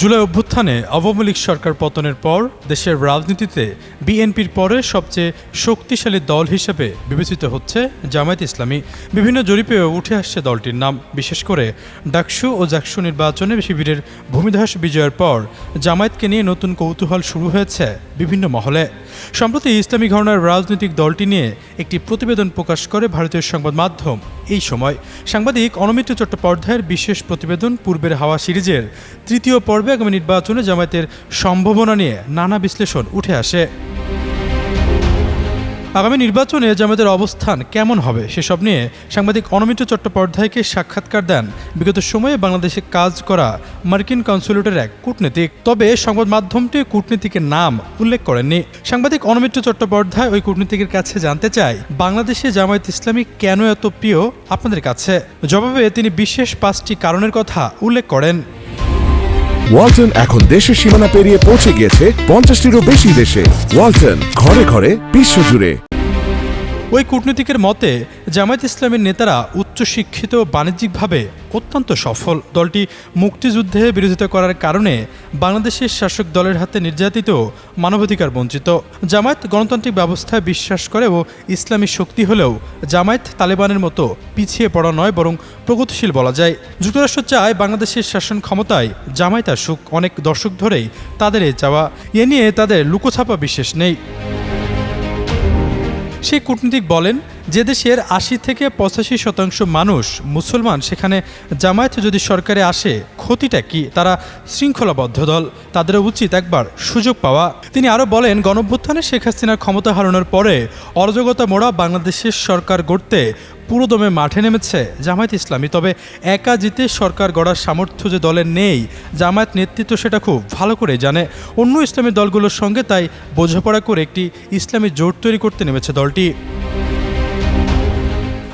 জুলাই অভ্যুত্থানে আওয়ামী লীগ সরকার পতনের পর দেশের রাজনীতিতে বিএনপির পরে সবচেয়ে শক্তিশালী দল হিসেবে বিবেচিত হচ্ছে জামায়াত ইসলামী। বিভিন্ন জরিপেও উঠে আসছে দলটির নাম। বিশেষ করে ডাকসু ও জাকসু নির্বাচনে শিবিরের ভূমিধাস বিজয়ের পর জামায়াতকে নিয়ে নতুন কৌতূহল শুরু হয়েছে বিভিন্ন মহলে। সম্প্রতি ইসলামী ঘরনার রাজনৈতিক দলটি নিয়ে একটি প্রতিবেদন প্রকাশ করে ভারতীয় সংবাদ মাধ্যম। এই সময় সাংবাদিক অনমিত্র চট্টোপাধ্যায়ের বিশেষ প্রতিবেদন পূর্বের হাওয়া সিরিজের তৃতীয় পর্বে আগামী নির্বাচনে জামায়াতের সম্ভাবনা নিয়ে নানা বিশ্লেষণ উঠে আসে। আগামী নির্বাচনে জামায়াতের অবস্থান কেমন হবে সেসব নিয়ে সাংবাদিক অনমিত্র চট্টোপাধ্যায়কে সাক্ষাৎকার দেন। বিগত সময়ে বাংলাদেশে কাজ করা মার্কিন কনসুলেটের এক কূটনীতিক। তবে সংবাদ মাধ্যমটি কূটনীতিকের নাম উল্লেখ করেননি। সাংবাদিক অনমিত্র চট্টোপাধ্যায় ওই কূটনীতিকের কাছে জানতে চায়, বাংলাদেশে জামায়াত ইসলামী কেন এত প্রিয় আপনাদের কাছে? জবাবে তিনি বিশেষ পাঁচটি কারণের কথা উল্লেখ করেন। ওয়ালটন এখন দেশের সীমানা পেরিয়ে পৌঁছে গিয়েছে পঞ্চাশটিরও বেশি দেশে। ওয়ালটন ঘরে ঘরে বিশ্বজুড়ে ওই কূটনীতিকের মতে, জামায়াত ইসলামের নেতারা উচ্চশিক্ষিত বাণিজ্যিকভাবে অত্যন্ত সফল। দলটি মুক্তিযুদ্ধে বিরোধিতা করার কারণে বাংলাদেশের শাসক দলের হাতে নির্যাতিত মানবাধিকার বঞ্চিত। জামায়াত গণতান্ত্রিক ব্যবস্থায় বিশ্বাস করে ও ইসলামী শক্তি হলেও জামায়াত তালেবানের মতো পিছিয়ে পড়া নয় বরং প্রগতিশীল বলা যায়। যুক্তরাষ্ট্র চায় বাংলাদেশের শাসন ক্ষমতায় জামায়াত আসুক। অনেক দশক ধরেই তাদের এ চাওয়া। এ নিয়ে তাদের লুকোছাপা বিশেষ নেই। সেই কূটনীতিক বলেন যে দেশের আশি থেকে পঁচাশি শতাংশ মানুষ মুসলমান, সেখানে জামায়াত যদি সরকারে আসে, ক্ষতিটা কি? তারা শৃঙ্খলাবদ্ধ দল। তাদের উচিত একবার সুযোগ পাওয়া। তিনি আরও বলেন, গণভ্যুত্থানে শেখ হাসিনার ক্ষমতা হারানোর পরে অরাজকতা মোড়া বাংলাদেশের সরকার গড়তে পুরোদমে মাঠে নেমেছে জামায়াত ইসলামী। তবে একা জিতে সরকার গড়ার সামর্থ্য যে দলের নেই, জামায়াত নেতৃত্ব সেটা খুব ভালো করে জানে। অন্য ইসলামী দলগুলোর সঙ্গে তাই বোঝাপড়া করে একটি ইসলামী জোট তৈরি করতে নেমেছে দলটি।